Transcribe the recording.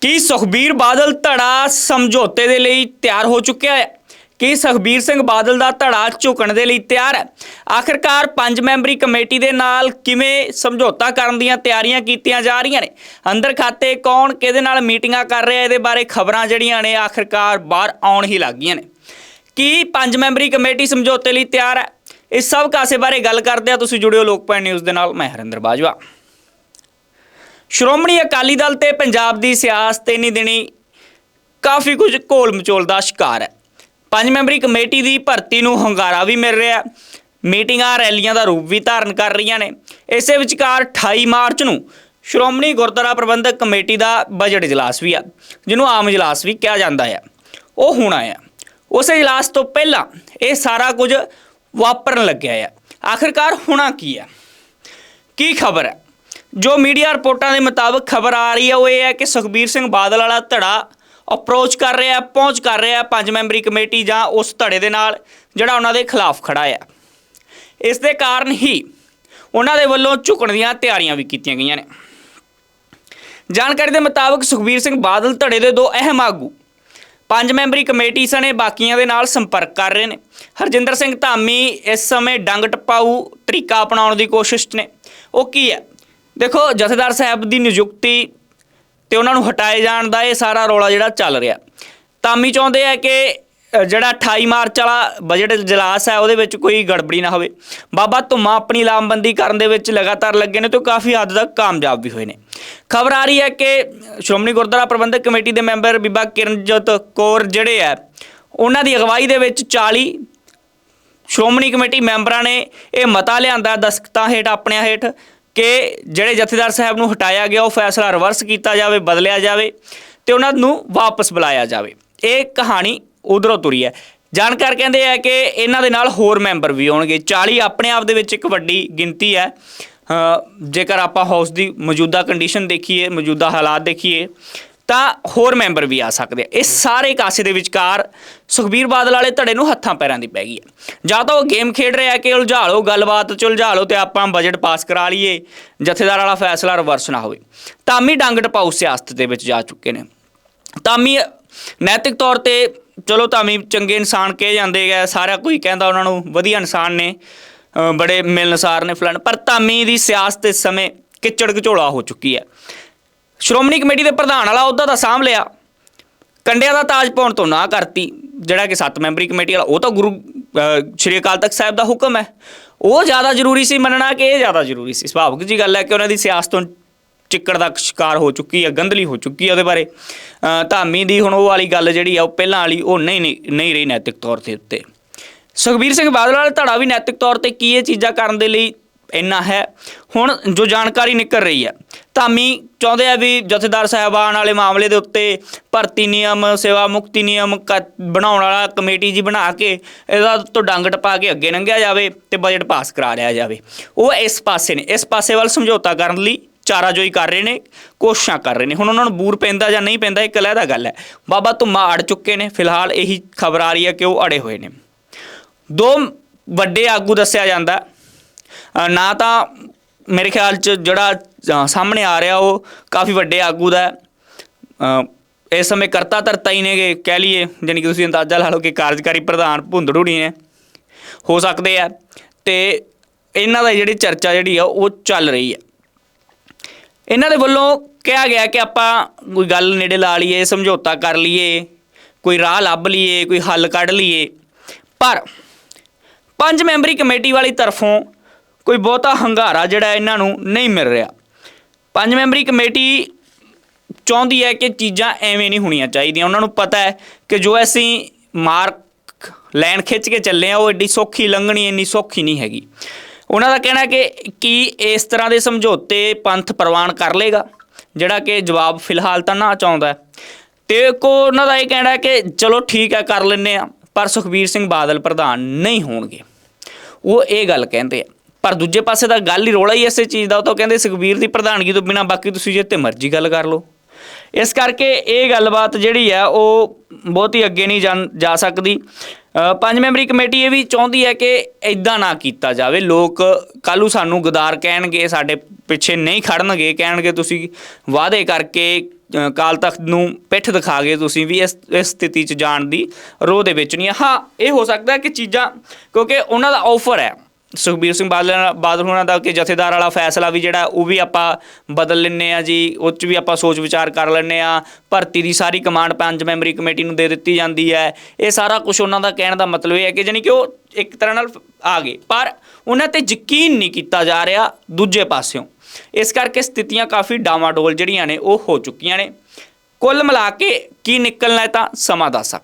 ਕੀ ਸੁਖਬੀਰ ਬਾਦਲ ਧੜਾ ਸਮਝੌਤੇ ਦੇ ਲਈ ਤਿਆਰ ਹੋ ਚੁੱਕਿਆ ਹੈ? ਕੀ ਸੁਖਬੀਰ ਸਿੰਘ ਬਾਦਲ ਦਾ ਧੜਾ ਝੁਕਣ ਦੇ ਲਈ ਤਿਆਰ ਹੈ? ਆਖਿਰਕਾਰ ਪੰਜ ਮੈਂਬਰੀ ਕਮੇਟੀ ਦੇ ਨਾਲ ਕਿਵੇਂ ਸਮਝੌਤਾ ਕਰਨ ਦੀਆਂ ਤਿਆਰੀਆਂ ਕੀਤੀਆਂ ਜਾ ਰਹੀਆਂ ਨੇ? ਅੰਦਰ ਖਾਤੇ ਕੌਣ ਕਿਹਦੇ ਨਾਲ ਮੀਟਿੰਗਾਂ ਕਰ ਰਿਹਾ, ਇਹਦੇ ਬਾਰੇ ਖਬਰਾਂ ਜਿਹੜੀਆਂ ਨੇ ਆਖਿਰਕਾਰ ਬਾਹਰ ਆਉਣ ਹੀ ਲੱਗ ਗਈਆਂ ਨੇ। ਕੀ ਪੰਜ ਮੈਂਬਰੀ ਕਮੇਟੀ ਸਮਝੌਤੇ ਲਈ ਤਿਆਰ ਹੈ? ਇਸ ਸਭ ਕਾਸੇ ਬਾਰੇ ਗੱਲ ਕਰਦੇ ਆ ਤੁਸੀਂ ਜੁੜਿਓ ਲੋਕਪਾਲ ਨਿਊਜ਼ ਦੇ ਨਾਲ, ਮੈਂ ਹਰਿੰਦਰ ਬਾਜਵਾ। ਸ਼੍ਰੋਮਣੀ ਅਕਾਲੀ ਦਲ ਤੇ ਪੰਜਾਬ ਦੀ ਸਿਆਸਤ ਇੰਨੀ ਦਿਨੀ ਕਾਫੀ ਕੁਝ ਘੋਲ ਮਚੋਲ ਦਾ ਸ਼ਿਕਾਰ ਹੈ। ਪੰਜ ਮੈਂਬਰੀ ਕਮੇਟੀ ਦੀ ਭਰਤੀ ਨੂੰ ਹੰਗਾਰਾ ਵੀ ਮਿਲ ਰਿਹਾ ਮੀਟਿੰਗਾਂ, ਰੈਲੀਆਂ ਦਾ ਰੂਪ ਵੀ ਧਾਰਨ ਕਰ ਰਹੀਆਂ ਨੇ। ਇਸੇ ਵਿਚਕਾਰ 28 ਮਾਰਚ ਨੂੰ ਸ਼੍ਰੋਮਣੀ ਗੁਰਦੁਆਰਾ ਪ੍ਰਬੰਧਕ ਕਮੇਟੀ ਦਾ ਬਜਟ ਇਜਲਾਸ ਵੀ ਆ, ਜਿਹਨੂੰ ਆਮ ਇਜਲਾਸ ਵੀ ਕਿਹਾ ਜਾਂਦਾ ਹੈ ਉਹ ਹੋਣਾ ਹੈ ਉਸ ਇਜਲਾਸ ਤੋਂ ਪਹਿਲਾਂ ਇਹ ਸਾਰਾ ਕੁਝ ਵਾਪਰਨ ਲੱਗਿਆ ਹੈ ਆਖਿਰਕਾਰ ਹੋਣਾ ਕੀ ਹੈ ਕੀ ਖਬਰ ਹੈ? ਜੋ ਮੀਡੀਆ ਰਿਪੋਰਟਾਂ ਦੇ ਮੁਤਾਬਕ ਖਬਰ ਆ ਰਹੀ ਹੈ, ਉਹ ਇਹ ਹੈ ਕਿ ਸੁਖਬੀਰ ਸਿੰਘ ਬਾਦਲ ਵਾਲਾ ਧੜਾ ਅਪਰੋਚ ਕਰ ਰਿਹਾ ਪਹੁੰਚ ਕਰ ਰਿਹਾ ਪੰਜ ਮੈਂਬਰੀ ਕਮੇਟੀ ਜਾਂ ਉਸ ਧੜੇ ਦੇ ਨਾਲ, ਜਿਹੜਾ ਉਹਨਾਂ ਦੇ ਖਿਲਾਫ ਖੜਾ ਹੈ। ਇਸ ਦੇ ਕਾਰਨ ਹੀ ਉਹਨਾਂ ਦੇ ਵੱਲੋਂ ਝੁਕਣ ਦੀਆਂ ਤਿਆਰੀਆਂ ਵੀ ਕੀਤੀਆਂ ਗਈਆਂ ਨੇ। ਜਾਣਕਾਰੀ ਦੇ ਮੁਤਾਬਕ ਸੁਖਬੀਰ ਸਿੰਘ ਬਾਦਲ ਧੜੇ ਦੇ ਦੋ ਅਹਿਮ ਆਗੂ, ਪੰਜ ਮੈਂਬਰੀ ਕਮੇਟੀ ਸਣੇ ਬਾਕੀਆਂ ਦੇ ਨਾਲ ਸੰਪਰਕ ਕਰ ਰਹੇ ਨੇ। ਹਰਜਿੰਦਰ ਸਿੰਘ ਧਾਮੀ ਇਸ ਸਮੇਂ ਡੰਗ ਟਪਾਊ, ਤਰੀਕਾ ਅਪਣਾਉਣ ਦੀ ਕੋਸ਼ਿਸ਼ ਨੇ। ਉਹ ਕੀ ਹੈ? ਦੇਖੋ ਜਥੇਦਾਰ ਸਾਹਿਬ ਦੀ ਨਿਯੁਕਤੀ ਤੇ ਉਹਨਾਂ ਨੂੰ ਹਟਾਏ ਜਾਣ ਦਾ ਇਹ ਸਾਰਾ ਰੌਲਾ ਜਿਹੜਾ ਚੱਲ ਰਿਹਾ। ਤਾਮੀ ਚਾਹੁੰਦੇ ਆ ਕਿ ਜਿਹੜਾ 28 ਮਾਰਚ ਵਾਲਾ ਬਜਟ ਇਜਲਾਸ ਹੈ ਉਹਦੇ ਵਿੱਚ ਕੋਈ ਗੜਬੜੀ ਨਾ ਹੋਵੇ। ਬਾਬਾ ਧੁੰਮਾ ਆਪਣੀ ਲਾਮਬੰਦੀ ਕਰਨ ਦੇ ਵਿੱਚ ਲਗਾਤਾਰ ਲੱਗੇ ਨੇ ਤੇ ਉਹ ਕਾਫੀ ਹੱਦ ਤੱਕ ਕਾਮਯਾਬ ਵੀ ਹੋਏ ਨੇ। ਖਬਰ ਆ ਰਹੀ ਹੈ ਕਿ ਸ਼੍ਰੋਮਣੀ ਗੁਰਦੁਆਰਾ ਪ੍ਰਬੰਧਕ ਕਮੇਟੀ ਦੇ ਮੈਂਬਰ ਬੀਬਾ ਕਿਰਨਜੋਤ ਕੌਰ ਜਿਹੜੇ ਆ, ਉਹਨਾਂ ਦੀ ਅਗਵਾਈ ਦੇ ਵਿੱਚ 40 ਸ਼੍ਰੋਮਣੀ ਕਮੇਟੀ ਮੈਂਬਰਾਂ ਨੇ ਇਹ ਮਤਾ ਲਿਆਂਦਾ ਦਸਖਤਾਂ ਹੇਠ ਆਪਣਿਆਂ ਹੇਠ। ਕਿ ਜਿਹੜੇ ਜਥੇਦਾਰ ਸਾਹਿਬ ਨੂੰ ਹਟਾਇਆ ਗਿਆ, ਉਹ ਫੈਸਲਾ ਰਿਵਰਸ ਕੀਤਾ ਜਾਵੇ, ਬਦਲਿਆ ਜਾਵੇ ਤੇ ਉਹਨਾਂ ਨੂੰ ਵਾਪਸ ਬੁਲਾਇਆ ਜਾਵੇ। ਇਹ ਕਹਾਣੀ ਉਧਰੋਂ ਤੁਰੀ ਹੈ। ਜਾਣਕਾਰ ਕਹਿੰਦੇ ਆ ਕਿ ਇਹਨਾਂ ਦੇ ਨਾਲ ਹੋਰ ਮੈਂਬਰ ਵੀ ਆਉਣਗੇ। 40 ਆਪਣੇ ਆਪ ਦੇ ਵਿੱਚ ਇੱਕ ਵੱਡੀ ਗਿਣਤੀ ਹੈ। ਜੇਕਰ ਆਪਾਂ ਹਾਊਸ ਦੀ ਮੌਜੂਦਾ ਕੰਡੀਸ਼ਨ ਦੇਖੀਏ, ਮੌਜੂਦਾ ਹਾਲਾਤ ਦੇਖੀਏ ਤਾਂ ਹੋਰ ਮੈਂਬਰ ਵੀ ਆ ਸਕਦੇ ਆ। ਇਹ ਸਾਰੇ ਕਾਸੇ ਦੇ ਵਿਚਕਾਰ ਸੁਖਬੀਰ ਬਾਦਲ ਵਾਲੇ ਧੜੇ ਨੂੰ ਹੱਥਾਂ ਪੈਰਾਂ ਦੀ ਪੈ ਗਈ ਹੈ। ਜਾਂ ਤਾਂ ਉਹ ਗੇਮ ਖੇਡ ਰਿਹਾ ਕਿ ਉਲਝਾ ਲਓ ਗੱਲਬਾਤ ਚ ਉਲਝਾ ਲਓ ਤੇ ਆਪਾਂ ਬਜਟ ਪਾਸ ਕਰਾ ਲਈਏ, ਜਥੇਦਾਰ ਵਾਲਾ ਫੈਸਲਾ ਰਿਵਰਸ ਨਾ ਹੋਵੇ। ਤਾਮੀ ਡੰਗ ਟਪਾਉ ਸਿਆਸਤ ਦੇ ਵਿੱਚ ਜਾ ਚੁੱਕੇ ਨੇ। ਤਾਮੀ ਨੈਤਿਕ ਤੌਰ ਤੇ ਚਲੋ ਤਾਮੀ ਚੰਗੇ ਇਨਸਾਨ ਕਹੇ ਜਾਂਦੇ ਆ, ਸਾਰਾ ਕੋਈ ਕਹਿੰਦਾ ਉਹਨਾਂ ਨੂੰ, ਵਧੀਆ ਇਨਸਾਨ ਨੇ ਬੜੇ ਮਿਲਨਸਾਰ ਨੇ ਫਲਣ, ਪਰ ਤਾਮੀ ਦੀ ਸਿਆਸਤ ਇਸ ਸਮੇਂ ਕਿਚੜ ਘਚੋਲਾ ਹੋ ਚੁੱਕੀ ਹੈ। ਸ਼੍ਰੋਮਣੀ ਕਮੇਟੀ ਦੇ ਪ੍ਰਧਾਨ ਵਾਲਾ ਅਹੁਦਾ ਤਾਂ ਸਾਂਭ ਲਿਆ। ਕੰਡਿਆਂ ਦਾ ਤਾਜ ਪਾਉਣ ਤੋਂ ਨਾ ਕਰਤੀ। ਜਿਹੜਾ ਕਿ ਸੱਤ ਮੈਂਬਰੀ ਕਮੇਟੀ ਵਾਲਾ, ਉਹ ਤਾਂ ਗੁਰੂ ਸ਼੍ਰੀ ਅਕਾਲ ਤਖਤ ਸਾਹਿਬ ਦਾ ਹੁਕਮ ਹੈ। ਉਹ ਜ਼ਿਆਦਾ ਜ਼ਰੂਰੀ ਸੀ ਮੰਨਣਾ ਕਿ ਇਹ ਜ਼ਿਆਦਾ ਜ਼ਰੂਰੀ ਸੀ। ਸੁਭਾਵਿਕ ਜੀ ਗੱਲ ਹੈ ਕਿ ਉਹਨਾਂ ਦੀ ਸਿਆਸਤ ਤੋਂ ਚਿੱਕੜ ਦਾ ਸ਼ਿਕਾਰ ਹੋ ਚੁੱਕੀ ਹੈ ਗੰਦਲੀ ਹੋ ਚੁੱਕੀ ਹੈ ਉਹਦੇ ਬਾਰੇ। ਧਾਮੀ ਦੀ ਹੁਣ ਉਹ ਵਾਲੀ ਗੱਲ ਜਿਹੜੀ ਆ, ਉਹ ਪਹਿਲਾਂ ਵਾਲੀ, ਉਹ ਨਹੀਂ ਨਹੀਂ ਨਹੀਂ ਰਹੀ ਨੈਤਿਕ ਤੌਰ ਤੇ ਉੱਤੇ। ਸੁਖਬੀਰ ਸਿੰਘ ਬਾਦਲ ਵਾਲਾ ਧੜਾ ਵੀ ਨੈਤਿਕ ਤੌਰ ਤੇ ਕੀ ਇਹ ਚੀਜ਼ਾਂ ਕਰਨ ਦੇ ਲਈ ਇੰਨਾ ਹੈ। ਹੁਣ ਜੋ ਜਾਣਕਾਰੀ ਨਿਕਲ ਰਹੀ ਹੈ ਧਾਮੀ ਚਾਹੁੰਦੇ ਆ ਵੀ ਜਥੇਦਾਰ ਸਾਹਿਬਾਨ ਵਾਲੇ ਮਾਮਲੇ ਦੇ ਉੱਤੇ ਭਰਤੀ ਨਿਯਮ, ਸੇਵਾ ਮੁਕਤੀ ਨਿਯਮ ਕ- ਬਣਾਉਣ ਵਾਲਾ ਕਮੇਟੀ ਜੀ ਬਣਾ ਕੇ ਇਹਦਾ ਤੋਂ ਡੰਗ ਟਪਾ ਕੇ ਅੱਗੇ ਲੰਘਿਆ ਜਾਵੇ ਤੇ ਬਜਟ ਪਾਸ ਕਰਾ ਲਿਆ ਜਾਵੇ। ਉਹ ਇਸ ਪਾਸੇ ਨੇ। ਇਸ ਪਾਸੇ ਵੱਲ ਸਮਝੌਤਾ ਕਰਨ ਲਈ ਚਾਰਾਜੋਈ ਕਰ ਰਹੇ ਨੇ, ਕੋਸ਼ਿਸ਼ਾਂ ਕਰ ਰਹੇ ਨੇ। ਹੁਣ ਉਹਨਾਂ ਨੂੰ ਬੂਰ ਪੈਂਦਾ ਜਾਂ ਨਹੀਂ ਪੈਂਦਾ ਇਹ ਕਲਹਿਦਾ ਗੱਲ ਹੈ। ਬਾਬਾ ਧੁੰਮਾ ਅੜ ਚੁੱਕੇ ਨੇ। ਫਿਲਹਾਲ ਇਹੀ ਖਬਰ ਆ ਰਹੀ ਹੈ ਕਿ ਉਹ ਅੜੇ ਹੋਏ ਨੇ। ਦੋ ਵੱਡੇ ਆਗੂ ਦੱਸਿਆ ਜਾਂਦਾ ਨਾ ਤਾਂ ਮੇਰੇ ਖਿਆਲ ਚ ਜਿਹੜਾ ਸਾਹਮਣੇ ਆ ਰਿਹਾ ਉਹ ਕਾਫੀ ਵੱਡੇ ਆਗੂ ਦਾ ਇਸ ਸਮੇਂ ਕਰਤਾ ਧਰਤਾ ਹੀ ਨੇਗੇ ਕਹਿ ਲਈਏ, ਜਾਣੀ ਕਿ ਤੁਸੀਂ ਅੰਦਾਜ਼ਾ ਲਾ ਲਓ ਕਿ ਕਾਰਜਕਾਰੀ ਪ੍ਰਧਾਨ ਭੁੰਦੜੂੜੀ ਨੇ ਹੋ। ਸਕਦੇ ਆ ਤੇ ਇਹਨਾਂ ਦਾ ਜਿਹੜੀ ਚਰਚਾ ਜਿਹੜੀ ਆ ਉਹ ਚੱਲ ਰਹੀ ਹੈ। ਇਹਨਾਂ ਦੇ ਵੱਲੋਂ ਕਿਹਾ ਗਿਆ ਕਿ ਆਪਾਂ ਕੋਈ ਗੱਲ ਨੇੜੇ ਲਾ ਲਈਏ, ਸਮਝੌਤਾ ਕਰ ਲਈਏ, ਕੋਈ ਰਾਹ ਲੱਭ ਲਈਏ, ਕੋਈ ਹੱਲ ਕੱਢ ਲਈਏ। ਪਰ ਪੰਜ ਮੈਂਬਰੀ ਕਮੇਟੀ ਵਾਲੀ ਤਰਫੋਂ ਕੋਈ ਬਹੁਤਾ ਹੰਗਾਰਾ ਜਿਹੜਾ ਇਹਨਾਂ ਨੂੰ ਨਹੀਂ ਮਿਲ ਰਿਹਾ। ਪੰਜ ਮੈਂਬਰੀ ਕਮੇਟੀ ਚਾਹੁੰਦੀ ਹੈ ਕਿ ਚੀਜ਼ਾਂ ਐਵੇਂ ਨਹੀਂ ਹੋਣੀਆਂ ਚਾਹੀਦੀਆਂ। ਉਹਨਾਂ ਨੂੰ ਪਤਾ ਹੈ ਕਿ ਜੋ ਅਸੀਂ ਮਾਰਕ ਲੈਣ ਖਿੱਚ ਕੇ ਚੱਲੇ ਆ ਉਹ ਐਡੀ ਸੌਖੀ ਲੰਘਣੀ, ਇੰਨੀ ਸੌਖੀ ਨਹੀਂ ਹੈਗੀ। ਉਹਨਾਂ ਦਾ ਕਹਿਣਾ ਕਿ ਕੀ ਇਸ ਤਰ੍ਹਾਂ ਦੇ ਸਮਝੌਤੇ ਪੰਥ ਪ੍ਰਵਾਨ ਕਰ ਲੇਗਾ ਜਿਹੜਾ ਕਿ ਜਵਾਬ ਫਿਲਹਾਲ ਤਾਂ ਨਾ ਚਾਹੁੰਦਾ ਹੈ। ਤੇ ਕੋ ਉਹਨਾਂ ਦਾ ਇਹ ਕਹਿਣਾ ਕਿ ਚਲੋ ਠੀਕ ਹੈ, ਕਰ ਲੈਨੇ ਆ ਪਰ ਸੁਖਬੀਰ ਸਿੰਘ ਬਾਦਲ ਪ੍ਰਧਾਨ ਨਹੀਂ ਹੋਣਗੇ। ਉਹ ਇਹ ਗੱਲ ਕਹਿੰਦੇ ਆ। ਪਰ ਦੂਜੇ ਪਾਸੇ ਦਾ ਗੱਲ ਹੀ ਰੋਲਾ ਹੀ ਇਸੇ ਚੀਜ਼ ਦਾ, ਉਹ ਤਾਂ ਕਹਿੰਦੇ ਸੁਖਬੀਰ ਦੀ ਪ੍ਰਧਾਨਗੀ ਤੋਂ ਬਿਨਾ ਬਾਕੀ ਤੁਸੀਂ ਜਿੱਤੇ ਮਰਜ਼ੀ ਗੱਲ ਕਰ ਲਓ। ਇਸ ਕਰਕੇ ਇਹ ਗੱਲਬਾਤ ਜਿਹੜੀ ਆ, ਉਹ ਬਹੁਤ ਹੀ ਅੱਗੇ ਨਹੀਂ ਜਾਣ- ਜਾ ਸਕਦੀ। ਪੰਜ ਮੈਂਬਰੀ ਕਮੇਟੀ ਇਹ ਵੀ ਚਾਹੁੰਦੀ ਹੈ ਕਿ ਇਦਾਂ ਨਾ ਕੀਤਾ ਜਾਵੇ। ਲੋਕ ਕੱਲ੍ਹ ਨੂੰ ਸਾਨੂੰ ਗਦਾਰ ਕਹਿਣਗੇ, ਸਾਡੇ ਪਿੱਛੇ ਨਹੀਂ ਖੜਨਗੇ, ਕਹਿਣਗੇ ਤੁਸੀਂ ਵਾਅਦੇ ਕਰਕੇ ਕਾਲ ਤਖਤ ਨੂੰ ਪਿੱਠ ਦਿਖਾ ਗਏ ਤੁਸੀਂ ਵੀ ਇਸ ਇਸ ਸਥਿਤੀ 'ਚ ਜਾਣ ਦੀ, ਰੋਹ ਦੇ ਵਿੱਚ ਨਹੀਂ ਹੈ। ਹਾਂ, ਇਹ ਹੋ ਸਕਦਾ ਕਿ ਚੀਜ਼ਾਂ, ਕਿਉਂਕਿ ਉਹਨਾਂ ਦਾ ਆਫਰ ਹੈ। ਸੁਖਬੀਰ ਸਿੰਘ ਬਾਦਲ ਬਾਦਲ ਹੋਣਾ ਦਾ ਕਿ ਜਥੇਦਾਰ ਵਾਲਾ ਫੈਸਲਾ ਵੀ ਜਿਹੜਾ, ਉਹ ਵੀ ਆਪਾਂ ਬਦਲ ਲੈਂਦੇ ਆ ਜੀ, ਉਹ 'ਚ ਵੀ ਆਪਾਂ ਸੋਚ ਵਿਚਾਰ ਕਰ ਲੈਂਦੇ ਆ ਭਰਤੀ ਦੀ ਸਾਰੀ ਕਮਾਂਡ ਪੰਜ ਮੈਂਬਰੀ ਕਮੇਟੀ ਨੂੰ ਦੇ ਦਿੱਤੀ ਜਾਂਦੀ ਹੈ। ਇਹ ਸਾਰਾ ਕੁਝ ਉਹਨਾਂ ਦਾ ਕਹਿਣ ਦਾ ਮਤਲਬ ਇਹ ਹੈ ਕਿ ਜਾਣੀ ਕਿ ਉਹ ਇੱਕ ਤਰ੍ਹਾਂ ਨਾਲ ਆ ਗਏ। ਪਰ ਉਹਨਾਂ ਤੇ ਯਕੀਨ ਨਹੀਂ ਕੀਤਾ ਜਾ ਰਿਹਾ ਦੂਜੇ ਪਾਸਿਓਂ। ਇਸ ਕਰਕੇ ਸਥਿਤੀਆਂ ਕਾਫੀ ਡਾਵਾਡੋਲ ਜਿਹੜੀਆਂ ਨੇ, ਉਹ ਹੋ ਚੁੱਕੀਆਂ ਨੇ। ਕੁੱਲ ਮਿਲਾ ਕੇ ਕੀ ਨਿਕਲਣਾ ਹੈ ਤਾਂ ਸਮਾਂ ਦੱਸ ਸਕਦਾ।